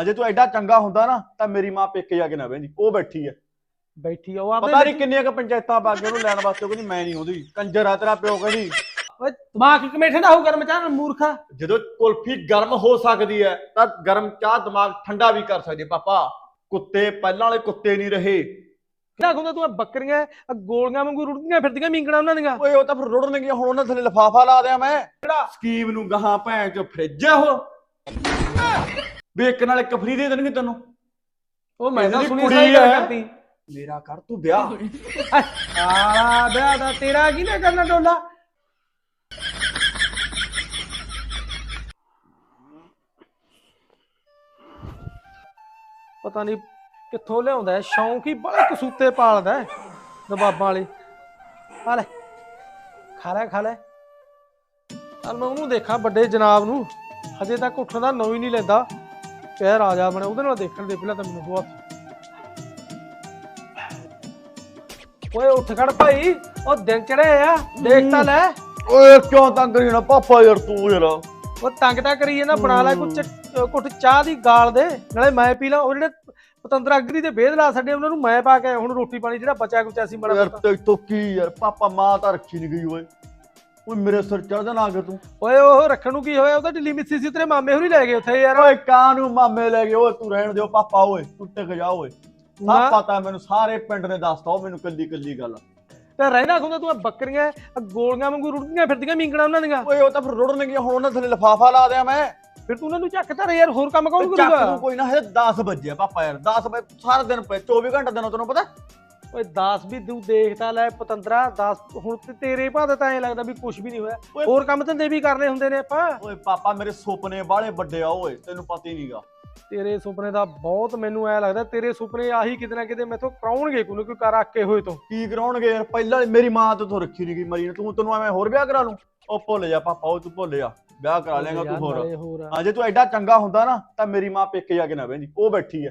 ਅਜੇ ਤੂੰ ਐਡਾ ਚੰਗਾ ਹੁੰਦਾ ਨਾ ਤਾਂ ਮੇਰੀ ਮਾਂ ਪੇਕੇ ਜਾ ਕੇ ਨਾ ਬਹਿੰਦੀ ਉਹ ਬੈਠੀ ਐ। ਬੈਠੀ ਆ ਉਹ ਪਤਾ ਨਹੀਂ ਕਿੰਨੀਆਂ ਕ ਪੰਚਾਇਤਾਂ ਪਾ ਕੇ ਉਹਨੂੰ ਲੈਣ ਵਾਸਤੇ ਉਹ ਕਹਿੰਦੀ ਮੈਂ ਨਹੀਂ ਆਉਂਦੀ ਕੰਜਰ ਆ ਤੇਰਾ ਪਿਓ ਕਹਿੰਦੀ। ਓਏ ਦਿਮਾਗ ਕਮੇਠੇ ਦਾ ਹੋ ਗਰਮ ਚਾਹ ਮੂਰਖਾ? ਜਦੋਂ ਕੁਲਫੀ ਗਰਮ ਹੋ ਸਕਦੀ ਹੈ ਤਾਂ ਗਰਮ ਚਾਹ ਦਿਮਾਗ ਠੰਡਾ ਵੀ ਕਰ ਸਕਦੀ ਹੈ ਪਾਪਾ। ਕੁੱਤੇ ਪਹਿਲਾਂ ਵਾਲੇ ਕੁੱਤੇ ਨਹੀਂ ਰਹੇ। ਕਿਹੜਾ ਹੁੰਦਾ ਤੂੰ ਆਹ ਬੱਕਰੀਆਂ ਆਹ ਗੋਲੀਆਂ ਵਾਂਗੂ ਰੁੜਦੀਆਂ ਫਿਰਦੀਆਂ ਮਿੰਗਣਾ ਉਹਨਾਂ ਦੀਆਂ? ਓਏ ਉਹ ਤਾਂ ਫਿਰ ਰੁੜਨਗੀਆਂ ਹੁਣ ਉਹਨਾਂ ਥੱਲੇ ਲਫਾਫਾ ਲਾ ਦਿਆਂ ਮੈਂ। ਕਿਹੜਾ? ਸਕੀਮ ਨੂੰ ਗਾਹਾਂ ਭੈਣ ਚ ਫ੍ਰਿਜ ਆ ਉਹ। ਵੇਖ ਨਾਲ ਇੱਕ ਫਰੀ ਦੇ ਦੇਣਗੇ ਤੈਨੂੰ। ਉਹ ਮੈਂ ਤਾਂ ਇਹਦੀ ਸੁਣੀ ਕੁੜੀ ਸਾਈ ਗੱਲ ਹੈ। ਕਰਤੀ। ਮੇਰਾ ਕਰ ਤੂੰ ਵਿਆਹ। ਆਲਾ ਵਿਆਹ ਦਾ ਤੇਰਾ ਕੀ ਨਾ ਕਰਨਾ ਡੋਲਾ। ਪਤਾ ਨਹੀਂ ਕਿੱਥੋਂ ਲਿਆਉਂਦਾ ਹੈ ਸ਼ੌਂਕ ਹੀ ਬੜੇ ਕਸੂਤੇ ਪਾਲਦਾ ਹੈ ਦਬਾਬਾਂ ਵਾਲੇ। ਆ ਲੈ ਖਾ ਲੈ ਖਾ ਲੈ। ਚੱਲ ਮੈਂ ਉਹਨੂੰ ਦੇਖਾਂ ਵੱਡੇ ਜਨਾਬ ਨੂੰ ਹਜੇ ਤੱਕ ਉੱਠਣ ਦਾ ਨਾਂ ਹੀ ਨਹੀਂ ਲੈਂਦਾ। ਪਿਆ ਰਾਜਾ ਬਣੇ ਉਹਦੇ ਨਾਲ ਦੇਖਣ ਦੇ ਪਹਿਲਾਂ ਤਾਂ ਮੈਨੂੰ ਬਹੁਤ ਓਏ ਉੱਠ ਖੜ ਭਾਈ ਉਹ ਦਿਨ ਚੜੇ ਆ ਦੇਖ ਤਾਂ ਲੈ। ਓਏ ਕਿਉਂ ਤੰਗ ਕਰੀ ਨਾ ਪਾਪਾ ਯਾਰ ਤੂੰ ਯਾਰ ਉਹ ਤੰਗ ਤਾਂ ਕਰੀਏ ਨਾ ਬਣਾ ਲੈ ਕੁਛ ਕੁੱਟ ਚਾਹ ਦੀ ਗਾਲ ਦੇ ਨਾਲੇ ਮੈਂ ਪੀ ਲਾਂ। ਉਹ ਜਿਹੜੇ ਪਤੰਦਰ ਅਗਰੀ ਦੇ ਵੇਦ ਲਾ ਛੱਡੇ ਉਹਨਾਂ ਨੂੰ ਮੈਂ ਪਾ ਕੇ ਹੁਣ ਰੋਟੀ ਪਾਣੀ ਜਿਹੜਾ ਬਚਿਆ ਕੁਚਿਆ ਸੀ ਮਾੜਾ ਯਾਰ। ਤੇ ਤੋ ਕੀ ਯਾਰ? ਪਾਪਾ ਮਾਂ ਤਾਂ ਰੱਖੀ ਨਹੀਂ ਗਈ ਓਏ। ਓਏ ਮੇਰੇ ਸਿਰ ਚੜਦਾ ਨਾ ਕੇ ਤੂੰ। ਓਏ ਉਹ ਰੱਖਣ ਨੂੰ ਕੀ ਹੋਇਆ? ਉਹ ਤਾਂ ਢਿੱਲੀ ਮਿੱਸੀ ਸੀ ਤੇਰੇ ਮਾਮੇ ਹੋਰੀ ਲੈ ਗਏ ਉੱਥੇ ਯਾਰ। ਓਏ ਕਾਂ ਨੂੰ ਮਾਮੇ ਲੈ ਗਏ? ਓਏ ਤੂੰ ਰਹਿਣ ਦਿਓ ਪਾਪਾ ਓਏ ਤੂੰ ਟਿਕ ਜਾ ਓਏ। ਸਭ ਪਤਾ ਮੈਨੂੰ ਸਾਰੇ ਪਿੰਡ ਨੇ ਦੱਸਤਾ ਉਹ ਮੈਨੂੰ ਕੱਲੀ ਕੱਲੀ ਗੱਲ। ਤੇ ਰਹਿਣਾ ਹੁੰਦਾ ਤੂੰ ਬੱਕਰੀਆਂ ਗੋਲੀਆਂ ਵਾਂਗੂ ਰੁੜਦੀਆਂ ਫਿਰਦੀਆਂ ਮਿੰਗਣਾ ਉਹਨਾਂ ਦੀਆਂ। ਓਏ ਉਹ ਤਾਂ ਫਿਰ ਰੁੜਨਗੀਆਂ ਹੁਣ ਉਹਨਾਂ ਥੱਲੇ ਲਫਾਫਾ ਲਾ ਦਿਆਂ ਮੈਂ। ਫਿਰ ਤੂੰ ਉਹਨਾਂ ਨੂੰ ਚੱਕ ਧਰ ਯਾਰ ਹੋਰ ਕੰਮ ਕੌਣ ਚੱਕ ਕਰੂਗਾ? ਨੂੰ ਕੋਈ ਨਾ ਹਜੇ 10 ਵਜੇ ਪਾਪਾ ਯਾਰ 10 ਵਜੇ ਸਾਰਾ ਦਿਨ ਪਏ 24 ਘੰਟੇ ਦਿਨੋਂ ਤੈਨੂੰ ਪਤਾ। ਓਏ 10 ਵੀ ਤੂੰ ਦੇਖਦਾ ਲੈ ਪਤੰਦਰਾ 10 ਹੁਣ ਤੇ ਤੇਰੇ ਭਾਅ ਦਾ ਤਾਂ ਐ ਲੱਗਦਾ ਵੀ ਕੁਝ ਵੀ ਨਹੀਂ ਹੋਇਆ। ਓਏ- ਹੋਰ ਕੰਮ ਧੰਦੇ ਵੀ ਕਰਨੇ ਹੁੰਦੇ ਨੇ ਆਪਾਂ। ਓਏ ਪਾਪਾ ਮੇਰੇ ਸੁਪਨੇ ਬਾਹਲੇ ਵੱਡੇ ਆ ਓਏ ਤੈਨੂੰ ਪਤਾ ਹੀ ਨਹੀਂਗਾ ਤੇਰੇ ਸੁਪਨੇ ਦਾ ਬਹੁਤ ਮੈਨੂੰ ਐ ਲੱਗਦਾ ਤੇਰੇ ਸੁਪਨੇ ਆਹੀ ਕਿਤੇ ਨਾ ਕਿਤੇ ਮੈਥੋਂ ਕਰਾਉਣਗੇ ਕੋਈ ਨਾ ਕੋਈ ਕਰ ਆਕੇ ਹੋਏ ਤੋਂ। ਕੀ ਕਰਾਉਣਗੇ ਯਾਰ ਪਹਿਲਾਂ ਮੇਰੀ ਮਾਂ ਤੇ ਤੂੰ ਰੱਖੀ ਨਹੀਂ ਗਈ ਮਰੀ ਨੇ ਤੂੰ ਤੈਨੂੰ ਐਵੇਂ ਹੋਰ ਵਿਆਹ ਕਰਾ ਲੂੰ ਉਹ ਭੁੱਲ ਜਾ ਪਾਪਾ ਉਹ ਤੂੰ ਭੁੱਲ ਜਾ ਵਿਆਹ ਕਰਾ ਲੇਗਾ ਤੂੰ ਹੋਰ। ਨਾਲੇ ਹੋਰ ਆ। ਅਜੇ ਤੂੰ ਐਡਾ ਚੰਗਾ ਹੁੰਦਾ ਨਾ ਤਾਂ ਮੇਰੀ ਮਾਂ ਪੇਕੇ ਜਾ ਕੇ ਨਾ ਬਹਿੰਦੀ ਉਹ ਬੈਠੀ ਐ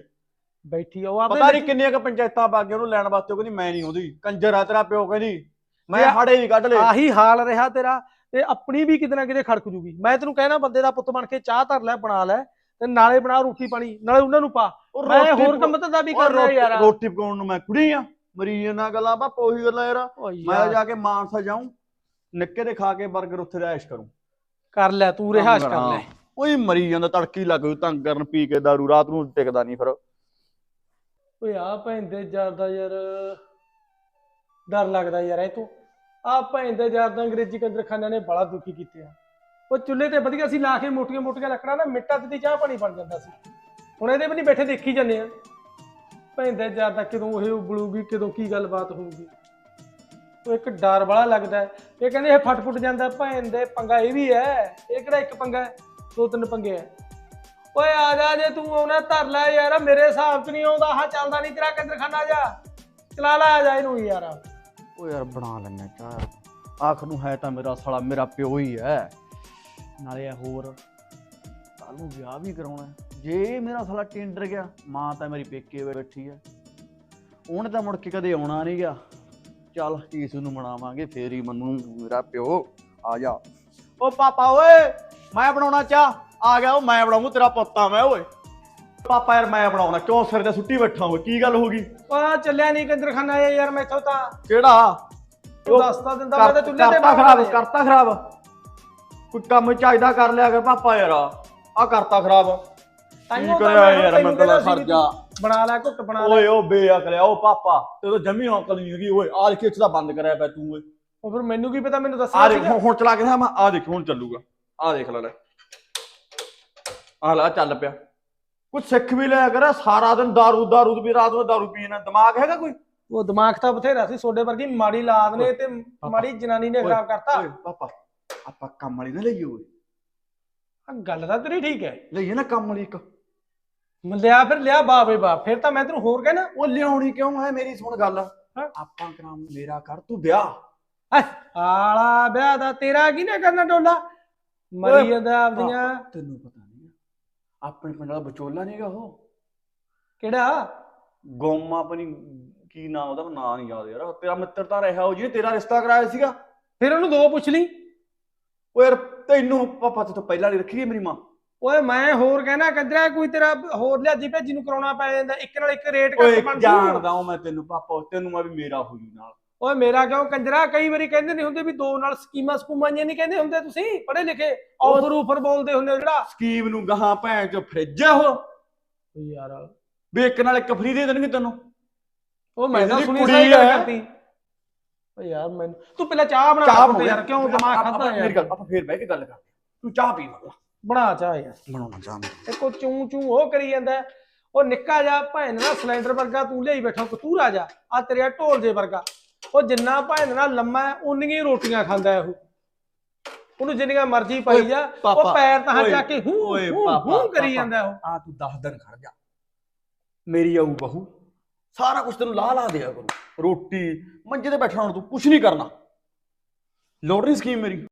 ਬੈਠੀ ਆ ਉਹ ਪਤਾ ਆਪਦੇ ਨਹੀਂ ਕਿੰਨੀਆਂ ਕ ਪੰਚਾਇਤਾਂ ਪਾ ਕੇ ਉਹਨੂੰ ਲੈਣ ਵਾਸਤੇ ਉਹ ਕਹਿੰਦੀ ਮੈਂ ਨਹੀਂ ਆਉਂਦੀ। ਕੰਜਰ ਆ ਤੇਰਾ ਪਿਓ ਕਹਿੰਦੀ। ਮੈਂ ਯਾਰ- ਹਾੜੇ ਵੀ ਕੱਢ ਲਏ। ਆਹੀ ਹਾਲ ਰਿਹਾ ਤੇਰਾ ਤੇ ਆਪਣੀ ਵੀ ਕਿਤੇ ਨਾ ਕਿਤੇ ਖੜਕ ਜੂਗੀ। ਮੈਂ ਤੈਨੂੰ ਕਹਿਣਾ ਬੰਦੇ ਦਾ ਪੁੱਤ ਬਣ ਕੇ ਚਾਹ ਧਰ ਲੈ ਬਣਾ ਲੈ ਤੇ ਨਾਲੇ ਬਣਾ ਰੋਟੀ ਪਾਣੀ ਨਾਲੇ ਉਹਨਾਂ ਨੂੰ ਪਾ। ਉਹ ਮੈਂ ਰੋਟੀ ਹੋਰ ਕੰਮ ਧੰਦਾ ਵੀ ਉਹ ਕਰਨਾ ਰੋਟੀ- ਯਾਰ। ਰੋਟੀ ਪਕਾਉਣ ਨੂੰ ਮੈਂ ਕੁੜੀ ਆ। ਮਰੀ ਇਹਨਾਂ ਗੱਲਾਂ ਪਾਪਾ ਉਹੀ ਗੱਲਾਂ ਯਾਰ। ਓ ਮੈਂ ਯਾਰ, ਜਾ ਕੇ ਮਾਨਸਾ ਜਾਊਂ ਨਿੱਕੇ ਦੇ ਖਾ ਕੇ 버ਗਰ ਉੱਥੇ ਰਹਿਸ਼ ਕਰੂੰ। ਕਰ ਲੈ ਤੂੰ ਰਿਹਾਸ਼ ਕਰ ਲੈ। ਉਹੀ ਮਰੀ ਜਾਂਦਾ ਤੜਕੀ ਲੱਗ ਗਈ ਤੰਗ ਕਰਨ ਪੀ ਕੇ ਦਾਰੂ ਰਾਤ ਨੂੰ ਟਿਕਦਾ ਨਹੀਂ ਫਿਰ। ਓਏ ਆ ਭੈਂਦੇ ਜਰਦਾ ਯਾਰ ਡਰ ਲੱਗਦਾ ਯਾਰ ਇਹ ਤੋਂ। ਆ ਭੈਂਦੇ ਜਰਦਾ ਅੰਗਰੇਜ਼ੀ ਕੰਜਰਖਾਨਿਆਂ ਨੇ ਬੜਾ ਦੁਖੀ ਕੀਤੇ ਆ। ਉਹ ਚੁੱਲ੍ਹੇ ਤੇ ਵਧੀਆ ਸੀ, ਲਾ ਕੇ ਮੋਟੀਆਂ ਮੋਟੀਆਂ ਲੱਕੜਾਂ ਨਾ, ਮਿੱਟਾਂ ਤੇ ਦੀ ਚਾਹ ਪਾਣੀ ਬਣ ਜਾਂਦਾ ਸੀ। ਹੁਣ ਇਹਦੇ ਵੀ ਨਹੀਂ ਬੈਠੇ, ਦੇਖੀ ਜਾਂਦੇ ਆ। ਭੈਂਦੇ ਜਰਦਾ ਕਦੋਂ ਇਹ ਉਬਲੂਗੀ, ਕਦੋਂ ਕੀ ਗੱਲਬਾਤ ਹੋਊਗੀ। ਉਹ ਇੱਕ ਡਰ ਵਾਲਾ ਲੱਗਦਾ ਇਹ ਕਹਿੰਦੇ ਇਹ ਫਟ ਫੁੱਟ ਜਾਂਦਾ ਭੈਂਦੇ ਪੰਗਾ ਇਹ ਵੀ ਹੈ। ਇਹ ਕਿਹੜਾ ਇੱਕ ਪੰਗਾ ਹੈ? ਦੋ ਤਿੰਨ ਪੰਗੇ ਹੈ। ਓਏ ਆ ਜਾ ਜੇ ਤੂੰ ਆਉਣਾ ਧਰ ਲੈ ਯਾਰ ਮੇਰੇ ਹਿਸਾਬ 'ਚ ਨਹੀਂ ਆਉਂਦਾ। ਹਾਂ ਚੱਲਦਾ ਨਹੀਂ ਤੇਰਾ ਕੰਜਰਖਾਨਾ ਜਾ। ਚਲਾ ਲੈ ਆ ਜਾ ਇਹਨੂੰ ਯਾਰ। ਉਹ ਯਾਰ ਬਣਾ ਲੈਣਾ ਚਾਹ ਆਖਰ ਨੂੰ ਹੈ ਤਾਂ ਮੇਰਾ ਸਾਲਾ ਮੇਰਾ ਪਿਓ ਹੀ ਹੈ। ਨਾਲੇ ਇਹ ਹੋਰ ਕੱਲ ਨੂੰ ਵਿਆਹ ਵੀ ਕਰਾਉਣਾ ਹੈ। ਜੇ ਮੇਰਾ ਸਾਲਾ ਟਿੰਡਰ ਗਿਆ ਮਾਂ ਤਾਂ ਮੇਰੀ ਪੇਕੇ ਬੈਠੀ ਹੈ। ਉਹਨੇ ਤਾਂ ਮੁੜ ਕੇ ਕਦੇ ਆਉਣਾ ਨਹੀਂ ਗਿਆ। ਚੱਲ ਇਸ ਨੂੰ ਮਨਾਵਾਂਗੇ ਫੇਰ ਹੀ ਮੰਨੂ ਮੇਰਾ ਪਿਓ। ਆ ਜਾ। ਓ ਪਾਪਾ ਓਏ ਮੈਂ ਬਣਾਉਣਾ ਚਾਹ। ਆ ਗਿਆ ਉਹ ਮੈਂ ਬਣਾਉਂਗਾ ਤੇਰਾ ਪੁੱਤਾ ਮੈਂ ਓਏ। ਪਾਪਾ ਯਾਰ ਮੈਂ ਬਣਾਉਣਾ ਕਿਉਂ ਸਿਰ ਤੇ ਸੁੱਟੀ ਬੈਠਾ ਓਏ ਕੀ ਗੱਲ ਹੋ ਗਈ? ਓ ਚੱਲਿਆ ਨਹੀਂ ਕੰਜਰਖਾਨਾ ਇਹ ਯਾਰ ਮੈਥੋਂ ਤਾਂ। ਕਿਹੜਾ? ਤੂੰ ਦੱਸਤਾ ਦਿੰਦਾ ਮੈਂ ਤਾਂ ਚੁੱਲ੍ਹੇ ਤੇ ਕਰਤਾ ਖਰਾਬ। ਕਰਤਾ ਖਰਾਬ। ਕੋਈ ਕੰਮ ਚਾਹੀਦਾ ਕਰ ਲਿਆ ਕਰ ਪਾਪਾ ਯਾਰ ਆ। ਕਰਤਾ ਖਰਾਬ। ਤਾਈਓ ਤਾਂ ਕਰਿਆ ਯਾਰ ਮੈਂ ਤਾਂ ਸਰ ਜਾ। ਬਣਾ ਲੈ ਘੁੱਟ ਬਣਾ ਲੈ। ਓਏ ਉਹ ਬੇਅਕਲਿਆ ਉਹ ਪਾਪਾ। ਤੇ ਉਹ ਜਮੀ ਅਕਲ ਨਹੀਂ ਹੈਗੀ ਓਏ। ਆ ਦੇਖੀ ਦਾ ਬੰਦ ਕਰਿਆ ਪਿਆ ਤੂੰ ਓਏ। ਉਹ ਫਿਰ ਮੈਨੂੰ ਕੀ ਪਤਾ ਮੈਨੂੰ ਆ ਦੱਸਿਆ ਦੇਖ। ਹੁਣ- ਚਲਾ ਕੇ ਮੈਂ ਆ ਦੇਖ ਹੁਣ ਚੱਲੂਗਾ। ਆ ਦੇਖ ਲੈ ਲੈ। ਆ ਲੈ ਆਹ ਚੱਲ ਪਿਆ। ਕੁਝ ਸਿੱਖ ਵੀ ਲਿਆ ਕਰ ਸਾਰਾ ਦਿਨ ਦਾਰੂ ਤੇ ਵੀ ਰਾਤ ਨੂੰ ਦਾਰੂ ਪੀਣਾ ਦਿਮਾਗ ਹੈਗਾ ਕੋਈ? ਉਹ ਦਿਮਾਗ ਤਾਂ ਬਥੇਰਾ ਸੀ ਸੋਡੇ ਵਰਗੀ ਮਾੜੀ ਲਾਦ ਨੇ ਤੇ ਮਾੜੀ ਜਨਾਨੀ ਨੇ ਖਰਾਬ ਕਰਤਾ। ਓਏ ਪਾਪਾ ਆਪਾਂ ਕੰਮ ਵਾਲੀ ਨਾ ਲਈਏ ਓਏ। ਆਹ ਗੱਲ ਤਾਂ ਤੇਰੀ ਠੀਕ ਹੈ। ਲਈਏ ਨਾ ਕੰਮ ਵਾਲੀ ਇੱਕ। ਲਿਆ ਫਿਰ ਲਿਆ ਬਾਵੇ ਬਾ ਫਿਰ ਤਾਂ ਮੈਂ ਤੈਨੂੰ ਹੋਰ ਕਹਿਣਾ। ਉਹ ਲਿਆਉਣੀ ਕਿਉਂ ਹੈ ਮੇਰੀ ਸੁਣ ਗੱਲ? ਆਪਾਂ ਕਰਾਂ ਮੇਰਾ ਕਰ ਤੂੰ ਵਿਆਹ। ਆਲਾ ਵਿਆਹ ਦਾ ਤੇਰਾ ਕੀ ਨਾ ਕਰਨਾ ਟੋਲਾ ਮਰੀ ਜਾਂਦਾ ਆਪਦੀਆਂ। ਤੈਨੂੰ ਪਤਾ ਆਪਣੇ ਪਿੰਡ ਵਾਲਾ ਵਿਚੋਲਾ ਨਹੀਂਗਾ ਉਹ? ਕਿਹੜਾ? ਗੋਮਾ ਆਪਣੀ ਕੀ ਨਾਮ ਉਹਦਾ ਨਾਂ ਨਹੀਂ ਯਾਦ ਯਾਰ। ਤੇਰਾ ਮਿੱਤਰ ਤਾਂ ਰਿਹਾ ਉਹ ਜੀ ਤੇਰਾ ਰਿਸ਼ਤਾ ਕਰਾਇਆ ਸੀਗਾ। ਫਿਰ ਉਹਨੂੰ ਦੋ ਪੁੱਛ ਲਈ। ਉਹ ਯਾਰ ਤੈਨੂੰ ਪਾਪਾ ਤੇ ਤੋਂ ਪਹਿਲਾਂ ਨਹੀਂ ਰੱਖੀ ਗਈ ਮੇਰੀ ਮਾਂ। ਓਏ ਮੈਂ ਹੋਰ ਕਹਿਣਾ ਕੰਜਰਾ ਕੋਈ ਤੇਰਾ ਹੋਰ ਲਿਆਜੀ ਭੇਜੀ ਨੂੰ ਕਰਾਉਣਾ ਪੈ ਜਾਂਦਾ। ਇੱਕ ਨਾਲ ਇੱਕ ਰੇਟ ਘੱਟ ਬਣ ਜੂ। ਜਾਣਦਾ ਹਾਂ ਮੈਂ ਤੈਨੂੰ ਪਾਪਾ ਤੈਨੂੰ ਮੈਂ ਵੀ ਮੇਰਾ ਹੋ ਜੂ ਨਾਲ। ਓਏ ਮੇਰਾ ਕਿਉਂ ਕੰਜਰਾ? ਕਈ ਵਾਰੀ ਕਹਿੰਦੇ ਨਹੀਂ ਹੁੰਦੇ ਵੀ ਦੋ ਨਾਲ ਸਕੀਮਾਂ ਸਕੂਮਾਂ ਜਿਹੀਆਂ ਨਹੀਂ ਕਹਿੰਦੇ ਹੁੰਦੇ ਤੁਸੀਂ? ਪੜ੍ਹੇ ਲਿਖੇ ਆਫਰ ਉਫਰ ਬੋਲਦੇ ਹੁੰਦੇ ਹੋ ਜਿਹੜਾ। ਸਕੀਮ ਨੂੰ ਗਾਹਾਂ ਭੈਣ ਚ ਫ੍ਰਿਜ ਆ ਉਹ। ਓਏ ਯਾਰ। ਵੀ ਇੱਕ ਨਾਲ ਇੱਕ ਫ੍ਰੀ ਦੇ ਦੇਣਗੇ ਤੈਨੂੰ। ਉਹ ਮੈਂ ਤਾਂ ਇਹਦੀ ਸੁਣੀ ਕੁੜੀ ਸਹੀ ਗੱਲ ਹੈ। ਕਰਤੀ। ਓਏ ਯਾਰ ਮੈਨੂੰ ਤੂੰ ਪਹਿਲਾਂ ਚਾਹ ਬਣਾ ਚਾਹ ਪੁੱਤ ਯਾਰ ਕਿਉਂ ਦਿਮਾਗ ਖਾਦਾ ਮੇਰੀ ਯਾਰ? ਗੱਲ ਆਪਾਂ ਫੇਰ ਬਹਿ ਕੇ ਗੱਲ ਕਰਦੇ ਤੂੰ ਚਾਹ ਪੀ ਮਗਲਾ ਬਣਾ ਚਾਹ ਯਾਰ। ਬਣਾਉਣਾ ਚਾਹ ਮੈਂ। ਇੱਕੋ ਚੂੰ ਚੂੰ ਉਹ ਕਰੀ ਜਾਂਦਾ। ਹੈ। ਉਹ ਨਿੱਕਾ ਜਾ ਭੈਣ ਨਾਲ ਸਿਲੰਡਰ ਵਰਗਾ ਤੂੰ ਲਈ ਬੈਠਾ ਕਤੂਰਾ ਜਾ ਆ ਤੇਰਾ ਢੋਲ ਜੇ ਵਰਗਾ। ਉਹ ਜਿੰਨਾ ਭੈਣ ਨਾਲ ਲੰਮਾ ਹੈ ਉਨੀਆਂ ਹੀ ਰੋਟੀਆਂ ਖਾਂਦਾ ਹੈ ਉਹ। ਉਹਨੂੰ ਜਿੰਨੀਆਂ ਮਰਜ਼ੀ ਪਾਈ ਜਾ ਉਹ ਪੈਰ ਤਾਂ ਜਾ ਕੇ ਹੂੰ ਹੂੰ ਕਰੀ। ਜਾਂਦਾ ਉਹ। ਆ ਤੂੰ 10 ਦਿਨ ਖੜ ਜਾ। ਮੇਰੀ ਆਊ ਬਹੂ ਸਾਰਾ ਕੁਝ ਤੈਨੂੰ ਲਾ ਲਾ ਦਿਆ ਕਰੂ। ਰੋਟੀ ਮੰਜੇ ਤੇ ਬੈਠਣਾ ਹੁਣ ਤੂੰ ਕੁਝ ਨਹੀਂ ਕਰਨਾ। ਲੋੜ ਨਹੀਂ ਸਕੀਮ ਮੇਰੀ।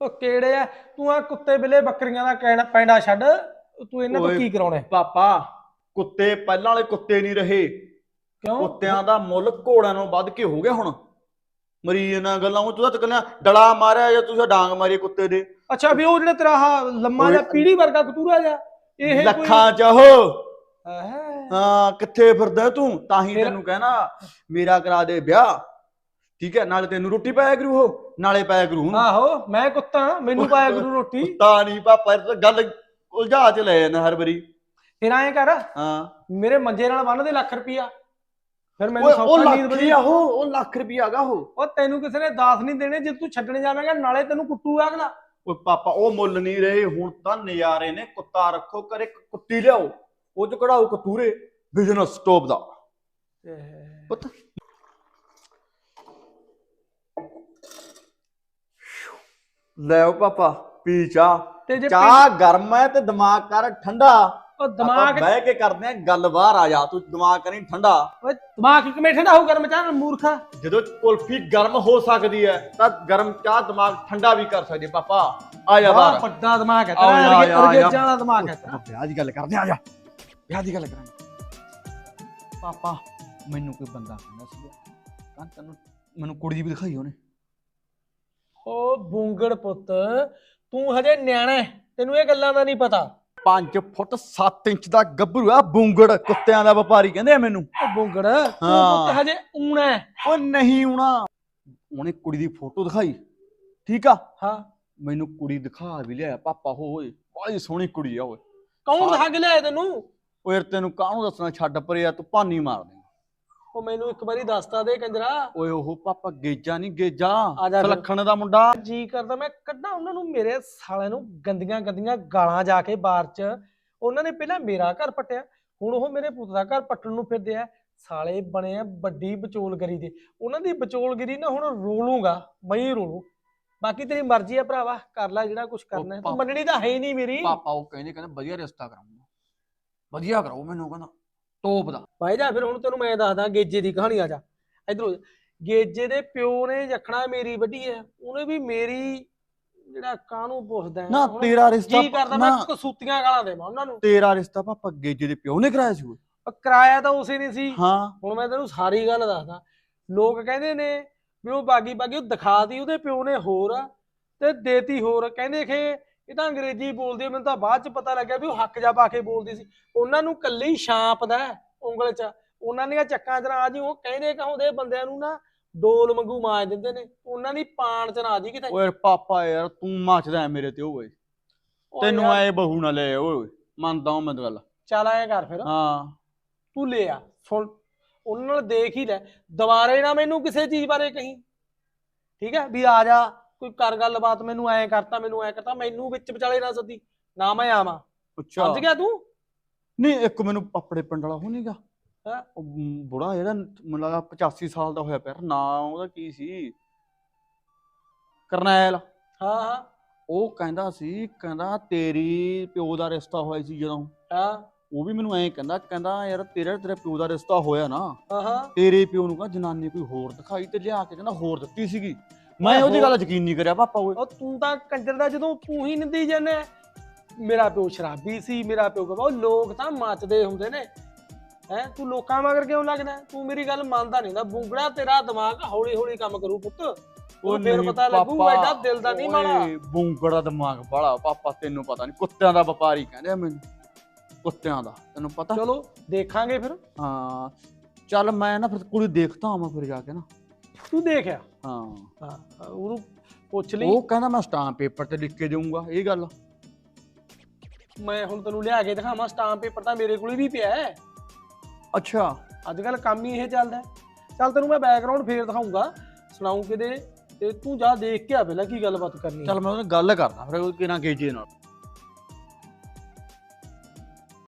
ਉਹ ਕਿਹੜੇ ਆ? ਤੂੰ ਆ ਕੁੱਤੇ ਬਿੱਲੇ ਬੱਕਰੀਆਂ ਦਾ ਕਹਿਣਾ ਪੈਂਡਾ ਛੱਡ। ਤੂੰ ਇਹਨਾਂ ਤੋਂ ਕੀ ਕਰਾਉਣਾ? ਪਾਪਾ ਕੁੱਤੇ ਪਹਿਲਾਂ ਵਾਲੇ ਕੁੱਤੇ ਨਹੀਂ ਰਹੇ। ਕਿਉਂ? ਕੁੱਤਿਆਂ ਦਾ ਮੁੱਲ ਘੋੜਿਆਂ ਨਾਲੋਂ ਵੱਧ ਕੇ ਹੋ ਗਿਆ ਹੁਣ। ਮਰੀ ਇਹਨਾਂ ਗੱਲਾਂ ਉਹ ਤੂੰ ਤਾਂ ਕਹਿੰਦਾ ਡਲਾ ਮਾਰਿਆ ਜਾਂ ਤੁਸੀਂ ਡਾਂਗ ਮਾਰੀ ਕੁੱਤੇ ਦੇ। ਅੱਛਾ ਵੀ ਉਹ ਜਿਹੜਾ ਤੇਰਾ ਲੰਮਾ ਜਿਹਾ ਪੀੜੀ ਵਰਗਾ ਕਤੂਰਾ ਜਾ ਇਹ ਲੱਖਾਂ ਚਾਹੋ ਹੈਂ। ਹਾਂ ਕਿੱਥੇ ਫਿਰਦਾ ਤੂੰ? ਤਾਂ ਹੀ ਤੈਨੂੰ ਕਹਿਣਾ ਮੇਰਾ ਕਰਾ ਦੇ ਵਿਆਹ। ਠੀਕ ਹੈ ਨਾਲੇ ਤੈਨੂੰ ਰੋਟੀ ਪਾਇਆ ਕਰੂ ਉਹ ਨਾਲੇ ਪਾਇਆ ਕਰੂ। ਆਹੋ ਮੈਂ ਕੁੱਤਾ ਮੈਨੂੰ ਪਾਇਆ ਗੁਰੂ ਰੋਟੀ। ਕੁੱਤਾ ਨਹੀਂ ਪਾਪਾ ਤਾਂ ਗੱਲ ਉਲਝਾ ਚ ਲੈ ਜਾਂਦਾ ਹਰ ਵਾਰੀ। ਫਿਰ ਐਂ ਕਰ ਹਾਂ। ਮੇਰੇ ਮੰਜੇ ਨਾਲ ਬੰਨ ਦੇ ਲੱਖ ਰੁਪਿਆ ਫਿਰ ਮੈਨੂੰ ਉਹ ਸੌਖਾ ਨੀਂਦ ਲੱਖ ਬੜੀ ਹੀ ਆ ਉਹ ਉਹ ਲੱਖ ਰੁਪਿਆ ਹੈਗਾ ਉਹ। ਉਹ ਤੈਨੂੰ ਕਿਸੇ ਨੇ ਦਾਸ ਨਹੀਂ ਦੇਣੇ ਜੇ ਤੂੰ ਛੱਡਣ ਜਾਵੇਂਗਾ ਨਾਲੇ ਤੈਨੂੰ ਕੁੱਟੂ ਅਗਲਾ। ਓਏ ਪਾਪਾ ਉਹ ਮੁੱਲ ਨਹੀਂ ਰਹੇ ਹੁਣ ਤਾਂ ਨਜ਼ਾਰੇ ਨੇ ਕੁੱਤਾ ਰੱਖੋ ਕਰੇ ਕੁੱਤੀ ਲਿਆਓ। ਉਹ ਚ ਕਢਾਓ ਕਤੂਰੇ ਬਿਜ਼ਨਸ ਸਟਾਪ ਦਾ। ਪੁੱਤ। ਲੈਓ ਪਾਪਾ ਪੀ ਚਾਹ। ਤੇ ਜੇ ਚਾਹ ਗਰਮ ਹੈ ਤੇ ਦਿਮਾਗ ਕਰ ਠੰਡਾ। ਉਹ ਦਿਮਾਗ ਬਹਿ ਕੇ ਕਰਦੇ ਆ ਗੱਲ ਬਾਹਰ ਆ ਜਾ ਤੂੰ ਦਿਮਾਗ ਕਰੀ ਠੰਡਾ। ਓਏ ਦਿਮਾਗ ਕਿਵੇਂ ਠੰਡਾ ਹੋ ਗਰਮ ਚਾਹ ਮੂਰਖਾ? ਜਦੋਂ ਕੁਲਫੀ ਗਰਮ ਹੋ ਸਕਦੀ ਹੈ ਤਾਂ ਗਰਮ ਚਾਹ ਦਿਮਾਗ ਠੰਡਾ ਵੀ ਕਰ ਸਕਦੀ ਹੈ ਪਾਪਾ। ਆ ਜਾ ਬਾਹਰ। ਵੱਡਾ ਦਿਮਾਗ ਹੈ ਤੇਰਾ ਅਰਗੇ। ਜਾਣਾ ਦਿਮਾਗ ਹੈ ਤੇਰਾ। ਵਿਆਹ ਦੀ ਗੱਲ ਕਰਦੇ ਆ ਜਾ। ਵਿਆਹ ਦੀ ਗੱਲ ਕਰਾਂਗੇ। ਪਾਪਾ ਮੈਨੂੰ ਕੋਈ ਬੰਦਾ ਕਹਿੰਦਾ ਸੀਗਾ। ਤਾਂ ਤੈਨੂੰ ਮੈਨੂੰ ਕੁੜੀ ਵੀ ਦਿਖਾਈ ਉਹਨੇ। ਓ ਬੂੰਗੜ ਪੁੱਤ ਤੂੰ ਹਜੇ ਨਿਆਣਾ ਹੈ ਤੈਨੂੰ ਇਹ ਗੱਲਾਂ ਦਾ ਨਹੀਂ ਪਤਾ। 5 ਫੁੱਟ 7 ਇੰਚ ਦਾ ਗੱਭਰੂ ਆ ਬੂੰਗੜ ਕੁੱਤਿਆਂ ਦਾ ਵਪਾਰੀ ਕਹਿੰਦੇ ਆ ਮੈਨੂੰ। ਓ ਬੂੰਗੜ ਤੂੰ ਹਾਂ। ਪੁੱਤ ਹਜੇ ਊਣਾ ਹੈ। ਉਹ ਨਹੀਂ ਆਉਣਾ ਉਹਨੇ ਕੁੜੀ ਦੀ ਫੋਟੋ ਦਿਖਾਈ। ਠੀਕ ਆ? ਹਾਂ। ਮੈਨੂੰ ਕੁੜੀ ਦਿਖਾ ਵੀ ਲਿਆ ਪਾਪਾ ਹੋਏ ਬੜੀ ਸੋਹਣੀ ਕੁੜੀ ਆ ਓਏ। ਕੌਣ ਹਾਂ। ਦਿਖਾ ਕੇ ਲਿਆਇਆ ਤੈਨੂੰ? ਓ ਯਾਰ ਤੈਨੂੰ ਕਾਹਨੂੰ ਦੱਸਣਾ ਛੱਡ ਪਰੇ ਆ ਤੂੰ ਭਾਨੀ ਮਾਰ ਦੇ ਉਹ ਮੈਨੂੰ ਇੱਕ ਵਾਰੀ ਦੱਸਤਾ ਦੇ ਕੰਜਰਾ। ਓਏ ਉਹ ਪਾਪਾ ਗੇਜਾ ਨਹੀਂ ਗੇਜਾ। ਜਾ ਫਿਰ। ਸਲੱਖਣ ਦਾ ਮੁੰਡਾ। ਜੀ ਕਰਦਾ ਮੈਂ ਕੱਢਾਂ ਉਹਨਾਂ ਨੂੰ ਮੇਰੇ ਸਾਲਿਆਂ ਨੂੰ ਗੰਦੀਆਂ ਗੰਦੀਆਂ ਗਾਲਾਂ ਜਾ ਕੇ ਬਾਰ ਚ। ਉਹਨਾਂ ਨੇ ਪਹਿਲਾਂ ਮੇਰਾ ਘਰ ਪੱਟਿਆ ਹੁਣ ਉਹ ਮੇਰੇ ਪੁੱਤ ਦਾ ਘਰ ਪੱਟਣ ਨੂੰ ਫਿਰਦੇ ਆ। ਸਾਲੇ ਬਣੇ ਆ ਵੱਡੀ ਵਿਚੋਲਗਰੀ ਦੇ। ਉਹਨਾਂ ਦੀ ਵਿਚੋਲਗਰੀ ਨਾ ਹੁਣ ਰੋਲੂਗਾ ਮੈਂ ਹੀ ਰੋਲੂ। ਬਾਕੀ ਤੇਰੀ ਮਰਜ਼ੀ ਆ ਭਰਾਵਾ ਕਰ ਲੈ ਜਿਹੜਾ ਕੁਝ ਕਰਨਾ ਹੈ। ਤੂੰ ਪਾਪਾ- ਮੰਨਣੀ ਤਾਂ ਹੈ ਹੀ ਨਹੀਂ ਮੇਰੀ। ਪਾਪਾ ਉਹ ਕਹਿੰਦੇ ਕਹਿੰਦੇ ਵਧੀਆ ਰਿਸ਼ਤਾ ਕਰਾਉਂਗਾ। ਵਧੀਆ ਕਰਾਓ ਮੈਨੂੰ ਕਹਿੰਦਾ। ਟੋਪ ਦਾ। ਭਾਈ ਜਾ ਫਿਰ ਹੁਣ ਤੈਨੂੰ ਮੈਂ ਦੱਸਦਾ ਗੇਜੇ ਦੀ ਕਹਾਣੀ ਆ ਜਾ। ਇਧਰੋਂ ਗੇਜੇ ਦੇ ਪਿਓ ਨੇ ਜਖਣਾ ਮੇਰੀ ਵੱਡੀ ਹੈ ਉਹਨੇ ਵੀ ਮੇਰੀ ਜਿਹੜਾ ਕਾਹਨੂੰ ਪੁੱਛਦਾ ਨਾ ਤੇਰਾ ਰਿਸ਼ਤਾ ਜੀ ਕਰਦਾ ਮੈਂ ਨਾ। ਕਸੂਤੀਆਂ ਗਾਲਾਂ ਦੇਵਾਂ ਉਹਨਾਂ ਨੂੰ। ਤੇਰਾ ਰਿਸ਼ਤਾ ਪਾਪਾ ਗੇਜੇ ਦੇ ਪਿਓ ਨੇ ਕਰਾਇਆ ਸੀ ਉਹ ਕਿਰਾਇਆ ਤਾਂ ਉਸੇ ਨਹੀਂ ਸੀ। ਹਾਂ। ਹੁਣ ਮੈਂ ਤੈਨੂੰ ਸਾਰੀ ਗੱਲ ਦੱਸਦਾ। ਲੋਕ ਕਹਿੰਦੇ ਨੇ ਵੀ ਉਹ ਬਾਗੀ ਬਾਗੀ ਉਹ ਦਿਖਾਤੀ ਉਹਦੇ ਪਿਓ ਨੇ ਹੋਰ ਤੇ ਦੇਤੀ ਹੋਰ। ਕਹਿੰਦੇ ਕਿ ਇਹ ਤਾਂ ਅੰਗਰੇਜ਼ੀ ਬੋਲਦੀ ਮੈਨੂੰ ਤਾਂ ਬਾਅਦ ਚ ਪਤਾ ਲੱਗਿਆ ਵੀ ਉਹ ਹੱਕ ਜਾ ਪਾ ਕੇ ਬੋਲਦੀ ਸੀ। ਉਹਨਾਂ ਨੂੰ ਕੱਲੀ ਛਾਂਪ ਦਾ ਹੈ, ਉਂਗਲ ਚ। ਉਹਨਾਂ ਦੀਆਂ ਚੱਕਾਂ ਚ ਨਾ ਜੀ ਉਹ ਕਹਿੰਦੇ ਕਹਾਉਂਦੇ ਬੰਦਿਆਂ ਨੂੰ ਨਾ ਡੋਲ ਵਾਂਗੂ ਮਾਜ ਦਿੰਦੇ ਨੇ। ਉਹਨਾਂ ਦੀ ਪਾਣ ਚ ਨਾ ਜੀ ਕਿਤੇ। ਓਏ ਪਾਪਾ ਯਾਰ ਤੂੰ ਮੱਚਦਾ ਹੈ ਮੇਰੇ ਤੇ ਓਏ। ਤੈਨੂੰ ਐ ਬਹੂ ਨਾ ਲੈ ਓਏ। ਮੰਨਦਾ ਹਾਂ ਮੈਂ ਗੱਲ ਚੱਲ ਆਇਆ ਕਰ ਫਿਰ। ਹਾਂ। ਤੂੰ ਲੈ ਆ ਸੁਣ। ਉਹਨਾਂ ਨਾਲ ਦੇਖ ਹੀ ਲੈ। ਦੁਬਾਰੇ ਨਾ ਮੈਨੂੰ ਕਿਸੇ ਚੀਜ਼ ਬਾਰੇ ਕਹੀਂ। ਠੀਕ ਹੈ? ਵੀ ਆ ਜਾ ਕੋਈ ਕਰ ਗੱਲਬਾਤ ਮੈਨੂੰ ਐਂ ਕਰਤਾ ਮੈਨੂੰ ਐਂ ਕਰਤਾ ਮੈਨੂੰ ਵਿੱਚ ਵਿਚਾਲੇ ਨਾ ਸੱਦੀ ਨਾ ਮੈਂ ਆਵਾਂ। ਅੱਛਾ। ਸਮਝ ਗਿਆ ਤੂੰ? ਨਹੀਂ ਇੱਕ ਮੈਨੂੰ ਆਪਣੇ ਪਿੰਡ ਵਾਲਾ ਹੋ ਨਹੀਂਗਾ। ਹੈਂ? ਉਹ ਮ, ਬੁੜਾ ਜਿਹੜਾ ਮੈਨੂੰ ਲੱਗਾ 85 ਸਾਲ ਦਾ ਹੋਇਆ ਪਿਆ ਨਾ ਉਹਦਾ ਕੀ ਸੀ? ਕਰਨੈਲ। ਹਾਂ ਹਾਂ। ਉਹ ਕਹਿੰਦਾ ਸੀ ਕਹਿੰਦਾ ਤੇਰੀ ਪਿਓ ਦਾ ਰਿਸ਼ਤਾ ਹੋਇਆ ਸੀ ਜਦੋਂ। ਹਾਂ। ਉਹ ਵੀ ਮੈਨੂੰ ਐਂ ਕਹਿੰਦਾ ਕਹਿੰਦਾ ਯਾਰ ਤੇਰਾ ਤੇਰੇ ਪਿਓ ਦਾ ਰਿਸ਼ਤਾ ਹੋਇਆ ਨਾ। ਹਾਂ ਹਾਂ। ਤੇਰੇ ਪਿਓ ਨੂੰ ਕਹਿੰਦਾ ਜਨਾਨੀ ਕੋਈ ਹੋਰ ਦਿਖਾਈ ਤੇ ਲਿਆ ਕੇ ਕਹਿੰਦਾ ਹੋਰ ਦਿੱਤੀ ਸੀਗੀ। ਮੈਂ ਉਹਦੀ ਗੱਲ ਯਕੀਨ ਨਹੀਂ ਕਰਿਆ ਪਾਪਾ ਓਏ। ਉਹ ਤੂੰ ਤਾਂ ਕੰਜਰ ਦਾ ਜਦੋਂ ਤੂੰ ਹੀ ਨਿੰਦੀ ਜਾਂਦਾ ਮੇਰਾ ਪਿਓ ਸ਼ਰਾਬੀ ਸੀ ਮੇਰਾ ਪਿਓ ਕਹਵਾ ਉਹ ਲੋਕ ਤਾਂ ਮੱਚਦੇ ਹੁੰਦੇ ਨੇ। ਹੈ ਤੂੰ ਲੋਕਾਂ ਮਗਰ ਕਿਉਂ ਲੱਗਦਾ? ਤੂੰ ਮੇਰੀ ਗੱਲ ਮੰਨਦਾ ਨਹੀਂ ਦਾ ਬੁੰਗੜਾ ਤੇਰਾ ਦਿਮਾਗ ਹੌਲੀ ਹੌਲੀ ਕੰਮ ਕਰੂ ਪੁੱਤ। ਉਹ ਫੇਰ ਪਤਾ ਲੱਗੂ, ਐਡਾ ਦਿਲ ਦਾ ਨਹੀਂ ਮਾੜਾ। ਬੂੰਗੜਾ ਦਿਮਾਗ ਬਾਲਾ ਪਾਪਾ ਤੈਨੂੰ ਪਤਾ ਨਹੀਂ। ਕੁੱਤਿਆਂ ਦਾ ਵਪਾਰੀ ਕਹਿੰਦੇ ਆ ਮੈਨੂੰ। ਕੁੱਤਿਆਂ ਦਾ ਤੈਨੂੰ ਪਤਾ? ਚਲੋ ਦੇਖਾਂਗੇ ਫਿਰ। ਹਾਂ ਚੱਲ ਮੈਂ ਨਾ ਫਿਰ ਕੁੜੀ ਦੇਖਦਾ ਆਵਾਂ ਫਿਰ ਜਾ ਕੇ ਨਾ। ਤੂੰ ਦੇਖਿਆ ਹਾਂ। ਹਾਂ ਉਹਨੂੰ ਪੁੱਛ ਲਈ। ਉਹ ਕਹਿੰਦਾ ਮੈਂ ਸਟਾਂਪ ਪੇਪਰ ਤੇ ਲਿਖ ਕੇ ਦੇਊਂਗਾ ਇਹ ਗੱਲ। ਮੈਂ ਹੁਣ ਤੈਨੂੰ ਲਿਆ ਕੇ ਦਿਖਾਵਾਂ ਸਟਾਂਪ ਪੇਪਰ ਤਾਂ ਮੇਰੇ ਕੋਲ ਵੀ ਪਿਆ ਹੈ। ਅੱਛਾ। ਅੱਜ ਕੱਲ ਕੰਮ ਹੀ ਇਹ ਚੱਲਦਾ ਹੈ। ਚੱਲ ਤੈਨੂੰ ਮੈਂ ਬੈਕਗ੍ਰਾਉਂਡ ਫੇਰ ਦਿਖਾਉਂਗਾ ਸੁਣਾਉਂ ਕਿਤੇ ਤੇ ਤੂੰ ਜਾ ਦੇਖ ਕੇ ਆ ਪਹਿਲਾਂ ਕੀ ਗੱਲਬਾਤ ਕਰਨੀ ਹੈ। ਚੱਲ ਮੈਂ ਉਹਦੇ ਨਾਲ ਗੱਲ ਕਰਦਾ ਫਿਰ ਉਹ ਕਿਹਨਾਂ ਕੇਜੇ ਨਾਲ।